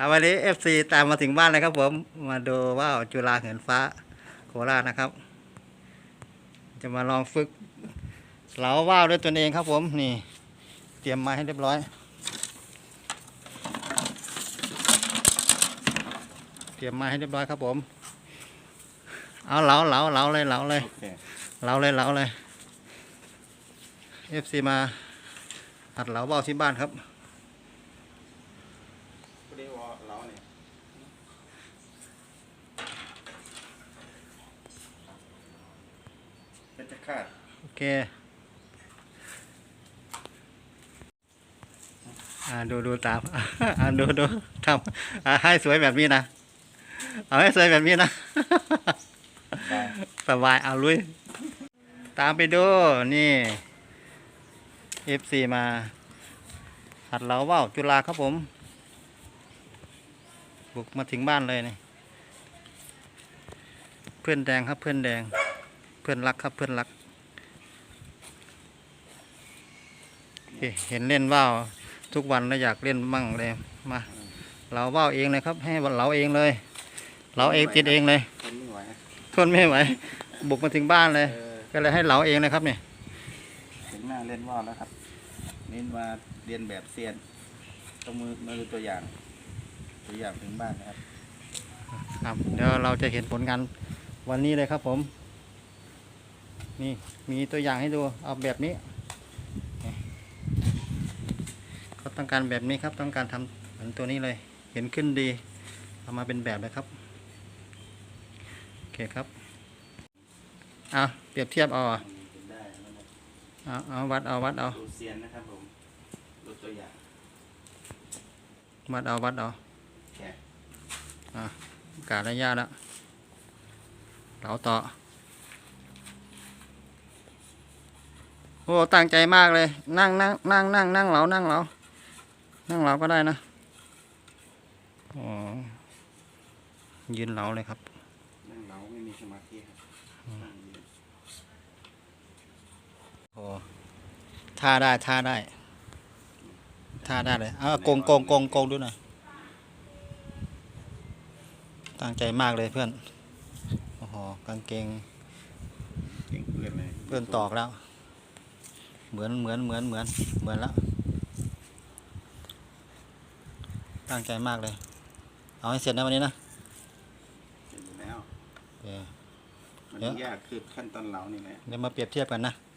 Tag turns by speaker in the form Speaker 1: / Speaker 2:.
Speaker 1: อ่าวันนี้เอฟซีตามมาถึงบ้านเลยครับผมมาดูว่าวจุฬาเหินฟ้าโคราชนะครับ จะมาลองฝึกเหลาว่าวด้วยตนเองครับผมนี่ เตรียมมาให้เรียบร้อย เตรียมมาให้เรียบร้อยครับผม เอาเหลาเหลาเหลาเลยเหลาเลย
Speaker 2: โอเค
Speaker 1: เหลาเลยเหลาเลยเอฟซีมาหัดเหลาว่าวที่บ้านครับ
Speaker 2: ก็ได้ว่าเราเนี่ย เป็นจะขาด
Speaker 1: โอเค อ่าดูดูตาม อ่าดูดูทำอ่าให้สวยแบบนี้นะ เอาให้สวยแบบนี้นะ
Speaker 2: ได้
Speaker 1: สบายเอาลุย ตามไปดู นี่เอฟซีมาหัดเหลาว่าวจุฬาครับผม บุกมาถึงบ้านเลยนี่เพื่อนแดงครับเพื่อนแดงเพื่อนรักครับเพื่อนรักเอ๊ะเห็นเล่นว่าวทุกวันแล้วอยากเล่นมั่งเลยมาเราว่าวเองเลยครับ ให้เราเองเลย เราเองติดเองเลย
Speaker 2: คนไม่ไหว
Speaker 1: ทนไม่ไหวบุกมาถึงบ้านเลย
Speaker 2: เออ
Speaker 1: ก็เลยให้เราเองเลยครับเนี่ย
Speaker 2: ถึงหน้าเล่นว่าวแล้วครับเน้นมาเรียนแบบเซียนต้องมือมาดูตัวอย่าง ตัวอย่างถึงบ้านนะครับ
Speaker 1: ครับเดี๋ยวเราจะเห็นผลงานวันนี้เลยครับผม นี่มีตัวอย่างให้ดูเอาแบบนี้นี่เขาต้องการแบบนี้ครับต้องการทำเหมือนตัวนี้เลย เห็นขึ้นดีเอามาเป็นแบบเลยครับโอเคครับเอาเปรียบเทียบเอาอะ
Speaker 2: เป็นได้แล้วนะ
Speaker 1: เอาเอาวัดเอาวัดเอา
Speaker 2: ดูเซียนนะครับผมดูตัวอย่าง
Speaker 1: วัดเอาวัดเอา
Speaker 2: แขก
Speaker 1: กาดระยะแล้วเหลาต่อ โอ้ตั้งใจมากเลย นั่งนั่งนั่งนั่งนั่งเหลานั่งเหลานั่งเหลาก็ได้นะอ๋อยืนเหลาเลยครับ
Speaker 2: นั่งเราไม่มีสมาธิครับนั่งยืน
Speaker 1: โอ้ท่าได้ท่าได้ท่าได้เลยเอาโกงโกงโกงโกงดูหน่อยตั้งใจมากเลยเพื่อนโอ้โหกางเกง
Speaker 2: เก่งเพื่อนเลย
Speaker 1: เพื่อนตอกแล้ว เหมือนเหมือนเหมือนเหมือนเหมือนแล้วตั้งใจมากเลย เอาให้เสร็จนะวันนี้นะ
Speaker 2: เห็นอยู่แล้ว
Speaker 1: โอเค
Speaker 2: มัน
Speaker 1: เดี๋ยว
Speaker 2: ยากคือขั้นตอนเหลานี่แหละ
Speaker 1: เดี๋ยวมาเปรียบเทียบกันนะ
Speaker 2: เ